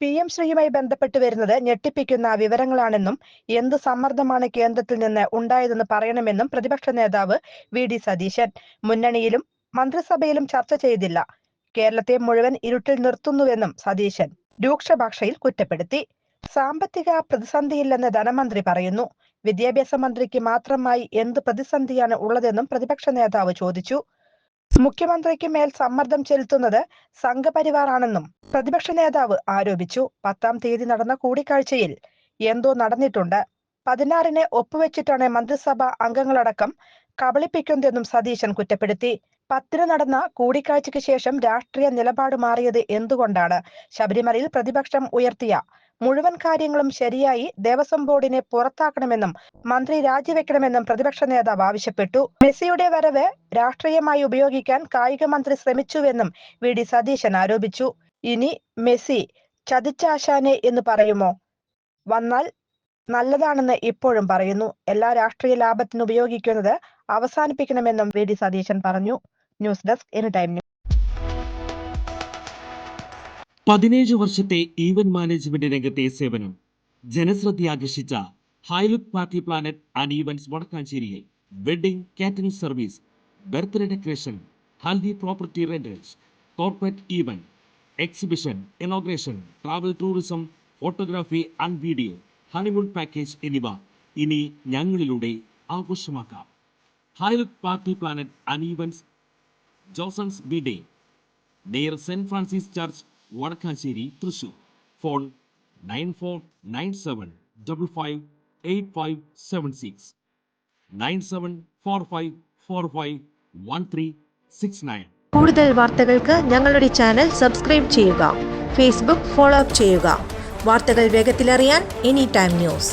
P M ശ്രീയുമായി ബന്ധപ്പെട്ട് വരുന്നത് ഞെട്ടിപ്പിക്കുന്ന വിവരങ്ങളാണെന്നും എന്ത് സമ്മർദ്ദമാണ് കേന്ദ്രത്തിൽ നിന്ന് ഉണ്ടായതെന്ന് പറയണമെന്നും പ്രതിപക്ഷ നേതാവ് വി ഡി സതീശൻ. മുന്നണിയിലും മന്ത്രിസഭയിലും ചർച്ച ചെയ്തില്ല. കേരളത്തെ മുഴുവൻ ഇരുട്ടിൽ നിർത്തുന്നുവെന്നും സതീശൻ രൂക്ഷഭാഷയിൽ കുറ്റപ്പെടുത്തി. സാമ്പത്തിക പ്രതിസന്ധിയില്ലെന്ന് ധനമന്ത്രി പറയുന്നു. വിദ്യാഭ്യാസ മന്ത്രിക്ക് മാത്രമായി എന്ത് പ്രതിസന്ധിയാണ് ഉള്ളതെന്നും പ്രതിപക്ഷ നേതാവ് ചോദിച്ചു. മുഖ്യമന്ത്രിക്ക് മേൽ സമ്മർദ്ദം ചെലുത്തുന്നത് സംഘപരിവാറാണെന്നും പ്രതിപക്ഷ നേതാവ് ആരോപിച്ചു. പത്താം തീയതി നടന്ന കൂടിക്കാഴ്ചയിൽ എന്തോ നടന്നിട്ടുണ്ട്. പതിനാറിനെ ഒപ്പുവെച്ചിട്ടാണ് മന്ത്രിസഭ അംഗങ്ങളടക്കം കബളിപ്പിക്കുന്നതെന്നും സതീശൻ കുറ്റപ്പെടുത്തി. പത്തിന് നടന്ന കൂടിക്കാഴ്ചയ്ക്ക് ശേഷം രാഷ്ട്രീയ നിലപാട് മാറിയത് എന്തുകൊണ്ടാണ്? ശബരിമലയിൽ പ്രതിപക്ഷം ഉയർത്തിയ മുഴുവൻ കാര്യങ്ങളും ശരിയായി ദേവസ്വം ബോർഡിനെ പുറത്താക്കണമെന്നും മന്ത്രി രാജിവെക്കണമെന്നും പ്രതിപക്ഷ നേതാവ് ആവശ്യപ്പെട്ടു. മെസ്സിയുടെ വരവ് രാഷ്ട്രീയമായി ഉപയോഗിക്കാൻ കായിക മന്ത്രി ശ്രമിച്ചുവെന്നും വി. ഡി. സതീശൻ ആരോപിച്ചു. ഇനി മെസ്സി ചതിച്ചാശാനെ എന്ന് പറയുമോ? വന്നാൽ നല്ലതാണെന്ന് ഇപ്പോഴും പറയുന്നു. എല്ലാ രാഷ്ട്രീയ ലാഭത്തിന് ഉപയോഗിക്കുന്നത് അവസാനിപ്പിക്കണമെന്നും വി. ഡി. സതീശൻ പറഞ്ഞു. ന്യൂസ് ഡെസ്ക് എനി ടൈം പതിനേഴ് വർഷത്തെ ഈവന്റ് മാനേജ്മെന്റ് രംഗത്തെ സേവനം. ജനശ്രദ്ധയാകർഷിച്ച high look party planet and events വടക്കാഞ്ചേരിയിൽ wedding catering service birthday decoration haldi property rentals corporate event exhibition inauguration travel tourism photography and video honeymoon package എന്നിവ ഇനി ഞങ്ങളിലൂടെ ആഘോഷമാക്കാം. High look party planet and events Johnsons B day. Near saint Francis church Vadakkassery Thrissur. Phone nine four nine seven double five eight five seven six. Nine seven four five four five one three six nine. കൂടുതൽ വാർത്തകൾക്ക് ഞങ്ങളുടെ channel subscribe ചെയ്യുക. Facebook follow up ചെയ്യുക. വാർത്തകൾ വേഗത്തിലറിയാൻ any time news